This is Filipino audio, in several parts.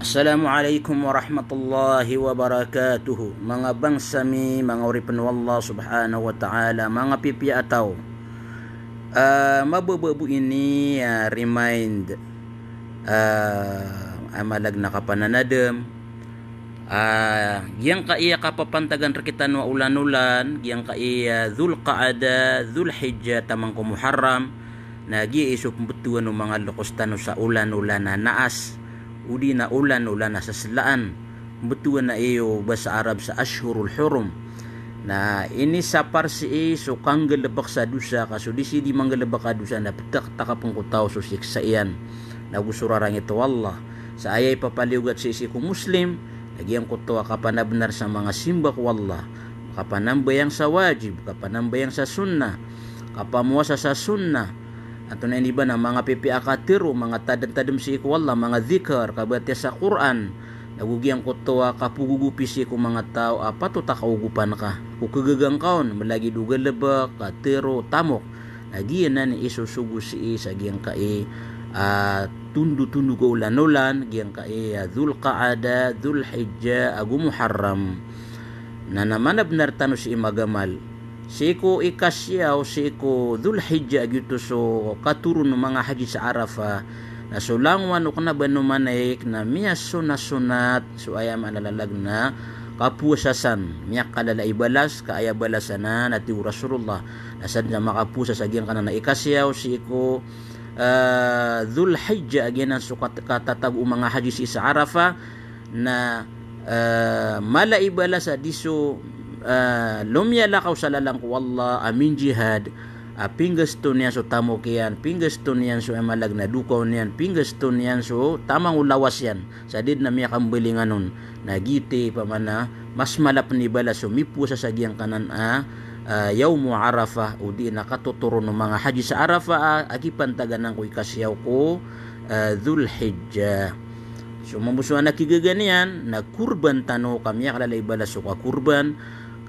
Assalamualaikum warahmatullahi wabarakatuh. Mga bangsami, mga uripan Allah subhanahu wa ta'ala, mga pipi ataw. Uh, mabababu ini uh, remind uh, amalag na kapananadam. Uh, yang kaiya kapapantagan rakitan wa ulan-ulan, yang kaiya dhul qaada, dhul hijja, tamang kumuharram, nagi isuk betuan mga lokostano sa ulan-ulan na naas udi na ulan ulan na sa slaan betuan na iyo basa Arab sa Ashhurul Hurum? Na ini sa parsi so kang galabak sa dusa kaso di sidi manggalabak ka dusa na petak takapong kutaw so siksaian na gusurarang ito Allah. Sa ayay papaliugat sa isi ko muslim nagyang kutuwa kapanabnar sa mga simbak wallah kapanambayang sa wajib kapanambayang sa sunnah kapamuasa sa sunnah ato na ini ba na mga pipiakatiro mga tadam-tadam si iku Allah mga zikr kabati sa Quran. Nagugiang ko to kapugugupi si ko mga tao apa to takaugupan ka kukagagang kaon malagi dugal leba katiro tamok lagi na ni isusugo si isa giyang kai uh, tundu-tundu ko ulan-ulan giyang kai uh, dhul qaada dhul hijja agu muharram. Na naman abnar tano si imagamal Siko ikasyaw, siko dhulhijja gitu so katurun ng mga haji sa Arafa na so langwan o na ba numanik na miya sunat sunat so ayam alalalag na kapusasan. Miya kalala ibalas kaaya balasan na nati Rasulullah. Nasad na makapusa sa gyan kana na ikasyaw siko uh, dhulhijja agyan so katatag mga haji sa Arafa na uh, mala ibalas sa diso uh, lumyala kaw sa lalang ko Allah amin jihad. Uh, pingas to niyan so tamo kiyan pingas to niyan so emalag na dukaw niyan pingas to niyan so tamang ulawas yan. Sa did na miya kambilingan nun nagiti pa man na mas malap ni bala so mipu sa sagyang kanan a uh, yawmo arafa o di nakatuturo ng mga haji sa arafa uh, agipantagan ng kuy kasyaw ko uh, dhulhijjah. So mamusuan na kigaganian na kurban tano kami kalalay bala so kurban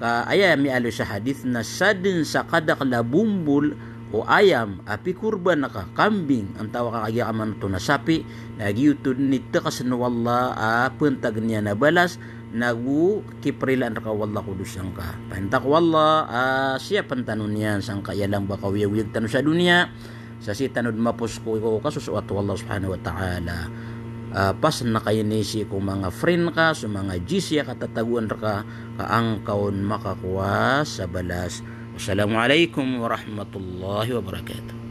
ka aya mi alo sa hadith na sadin sa kadak labumbul o ayam api kurban naka kambing ang tawa ka kaya kaman to na sapi nagyutod ni takas na wala a puntag niya na balas. Nagu kiprilan ka wala kudusang ka. Pantak wala a siya pantanon niyan sang kaya lang ba kawiyawiyag tano sa dunia sa si tanod mapos ko ko kasusuat Allah subhanahu wa ta'ala uh, pas na kayo nisi kung mga friend ka so mga GC katataguan ka kaangkaon makakuha sa balas. Wassalamualaikum warahmatullahi wabarakatuh